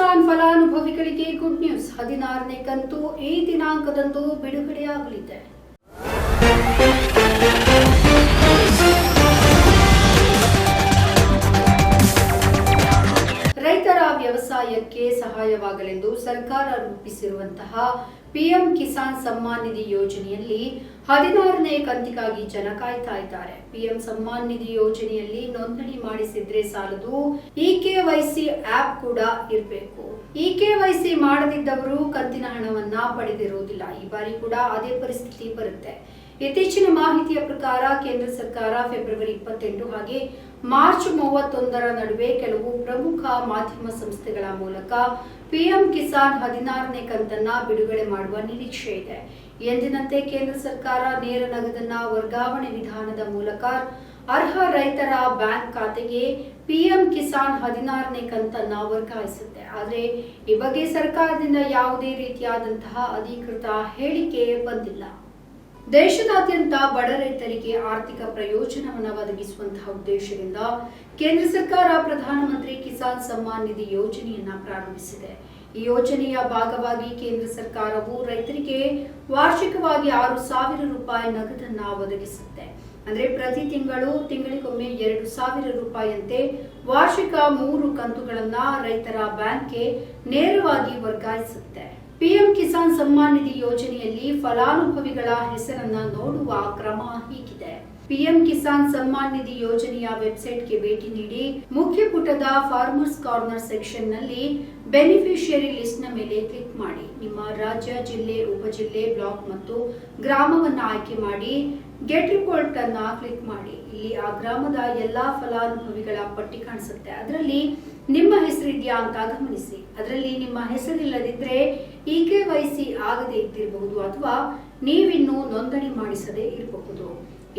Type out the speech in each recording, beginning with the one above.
ಕಿಸಾನ್ ಫಲಾನುಭವಿಗಳಿಗೆ good news ಹದಿನಾರನೇ ಕಂತು ಈ ದಿನಾಂಕದಂದು ಬಿಡುಗಡೆಯಾಗಲಿದೆ. ವ್ಯವಸಾಯಕ್ಕೆ ಸಹಾಯವಾಗಲೆಂದು ಸರ್ಕಾರ ರೂಪಿಸಿರುವಂತಹ ಪಿಎಂ ಕಿಸಾನ್ ಸಮ್ಮಾನ್ ನಿಧಿ ಯೋಜನೆಯಲ್ಲಿ ಹದಿನಾರನೇ ಕಂತಿಗಾಗಿ ಜನ ಕಾಯ್ತಾ ಇದ್ದಾರೆ. ಪಿಎಂ ಸಮ್ಮಾನ್ ನಿಧಿ ಯೋಜನೆಯಲ್ಲಿ ನೋಂದಣಿ ಮಾಡಿಸಿದ್ರೆ ಸಾಲದು ಇ ಕೆವೈಸಿ ಆಪ್ ಕೂಡ ಇರಬೇಕು. ಇ ಕೆವೈಸಿ ಮಾಡದಿದ್ದವರು ಕಂತಿನ ಹಣವನ್ನ ಪಡೆದಿರುವುದಿಲ್ಲ. ಈ ಬಾರಿ ಕೂಡ ಅದೇ ಪರಿಸ್ಥಿತಿ ಬರುತ್ತೆ. ಇತ್ತೀಚಿನ ಮಾಹಿತಿಯ ಪ್ರಕಾರ ಕೇಂದ್ರ ಸರ್ಕಾರ ಫೆಬ್ರವರಿ ಇಪ್ಪತ್ತೆಂಟು ಹಾಗೆ ಮಾರ್ಚ್ ಮೂವತ್ತೊಂದರ ನಡುವೆ ಕೆಲವು ಪ್ರಮುಖ ಮಾಧ್ಯಮ ಸಂಸ್ಥೆಗಳ ಮೂಲಕ ಪಿಎಂ ಕಿಸಾನ್ ಹದಿನಾರನೇ ಕಂತನ್ನ ಬಿಡುಗಡೆ ಮಾಡುವ ನಿರೀಕ್ಷೆ ಇದೆ. ಎಂದಿನಂತೆ ಕೇಂದ್ರ ಸರ್ಕಾರ ನೇರ ನಗದನ್ನ ವರ್ಗಾವಣೆ ವಿಧಾನದ ಮೂಲಕ ಅರ್ಹ ರೈತರ ಬ್ಯಾಂಕ್ ಖಾತೆಗೆ ಪಿಎಂ ಕಿಸಾನ್ ಹದಿನಾರನೇ ಕಂತನ್ನ ವರ್ಗಾಯಿಸುತ್ತೆ. ಆದರೆ ಈ ಬಗ್ಗೆ ಸರ್ಕಾರದಿಂದ ಯಾವುದೇ ರೀತಿಯಾದಂತಹ ಅಧಿಕೃತ ಹೇಳಿಕೆ ಬಂದಿಲ್ಲ. ದೇಶದಾದ್ಯಂತ ಬಡ ರೈತರಿಗೆ ಆರ್ಥಿಕ ಪ್ರಯೋಜನವನ್ನು ಒದಗಿಸುವಂತಹ ಉದ್ದೇಶದಿಂದ ಕೇಂದ್ರ ಸರ್ಕಾರ ಪ್ರಧಾನಮಂತ್ರಿ ಕಿಸಾನ್ ಸಮ್ಮಾನ್ ನಿಧಿ ಯೋಜನೆಯನ್ನ ಪ್ರಾರಂಭಿಸಿದೆ. ಈ ಯೋಜನೆಯ ಭಾಗವಾಗಿ ಕೇಂದ್ರ ಸರ್ಕಾರವು ರೈತರಿಗೆ ವಾರ್ಷಿಕವಾಗಿ ಆರು ಸಾವಿರ ರೂಪಾಯಿ ನಗದನ್ನ ಒದಗಿಸುತ್ತೆ. ಅಂದ್ರೆ ಪ್ರತಿ ತಿಂಗಳು ತಿಂಗಳಿಗೊಮ್ಮೆ ಎರಡು ಸಾವಿರ ರೂಪಾಯಿಯಂತೆ ವಾರ್ಷಿಕ ಮೂರು ಕಂತುಗಳನ್ನ ರೈತರ ಬ್ಯಾಂಕ್ಗೆ ನೇರವಾಗಿ ವರ್ಗಾಯಿಸುತ್ತೆ. ಪಿಎಂ ಕಿಸಾನ್ ಸಮ್ಮಾನ್ ನಿಧಿ ಯೋಜನೆಯಲ್ಲಿ ಫಲಾನುಭವಿಗಳ ಹೆಸರನ್ನ ನೋಡುವ ಕ್ರಮ ಹೀಗಿದೆ. ಪಿಎಂ ಕಿಸಾನ್ ಸಮ್ಮಾನ್ ನಿಧಿ ಯೋಜನೆಯ ವೆಬ್ಸೈಟ್ಗೆ ಭೇಟಿ ನೀಡಿ ಮುಖ್ಯ ಪುಟದ ಫಾರ್ಮರ್ಸ್ ಕಾರ್ನರ್ ಸೆಕ್ಷನ್ನಲ್ಲಿ ಬೆನಿಫಿಷಿಯರಿ ಲಿಸ್ಟ್ನ ಮೇಲೆ ಕ್ಲಿಕ್ ಮಾಡಿ. ನಿಮ್ಮ ರಾಜ್ಯ, ಜಿಲ್ಲೆ, ಉಪಜಿಲ್ಲೆ, ಬ್ಲಾಕ್ ಮತ್ತು ಗ್ರಾಮವನ್ನ ಆಯ್ಕೆ ಮಾಡಿ. ಗೆಟ್ ರಿಪೋರ್ಟ್ ಅನ್ನ ಕ್ಲಿಕ್ ಮಾಡಿ. ಇಲ್ಲಿ ಆ ಗ್ರಾಮದ ಎಲ್ಲಾ ಫಲಾನುಭವಿಗಳ ಪಟ್ಟಿ ಕಾಣಿಸುತ್ತೆ. ಅದರಲ್ಲಿ ನಿಮ್ಮ ಹೆಸರಿದೆಯಾ ಅಂತ ಗಮನಿಸಿ. ಅದರಲ್ಲಿ ನಿಮ್ಮ ಹೆಸರಿಲ್ಲದಿದ್ರೆ ಇ ಕೆ ವೈ ಸಿ ಆಗದೆ ಇದ್ದಿರಬಹುದು ಅಥವಾ ನೀವಿನ್ನು ನೋಂದಣಿ ಮಾಡಿಸದೇ ಇರಬಹುದು.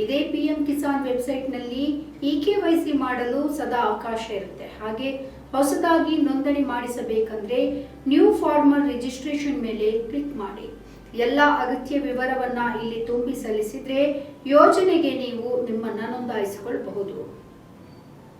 ಇದೇ ಪಿಎಂ ಕಿಸಾನ್ ವೆಬ್ಸೈಟ್ನಲ್ಲಿ ಇ ಕೆ ವೈ ಸಿ ಮಾಡಲು ಸದಾ ಅವಕಾಶ ಇರುತ್ತೆ. ಹಾಗೆ ಹೊಸದಾಗಿ ನೋಂದಣಿ ಮಾಡಿಸಬೇಕಂದ್ರೆ ನ್ಯೂ ಫಾರ್ಮರ್ ರಿಜಿಸ್ಟ್ರೇಷನ್ ಮೇಲೆ ಕ್ಲಿಕ್ ಮಾಡಿ. ಎಲ್ಲ ಅಗತ್ಯ ವಿವರವನ್ನ ಇಲ್ಲಿ ತುಂಬಿ ಸಲ್ಲಿಸಿದ್ರೆ ಯೋಜನೆಗೆ ನೀವು ನಿಮ್ಮನ್ನ ನೋಂದಾಯಿಸಿಕೊಳ್ಳಬಹುದು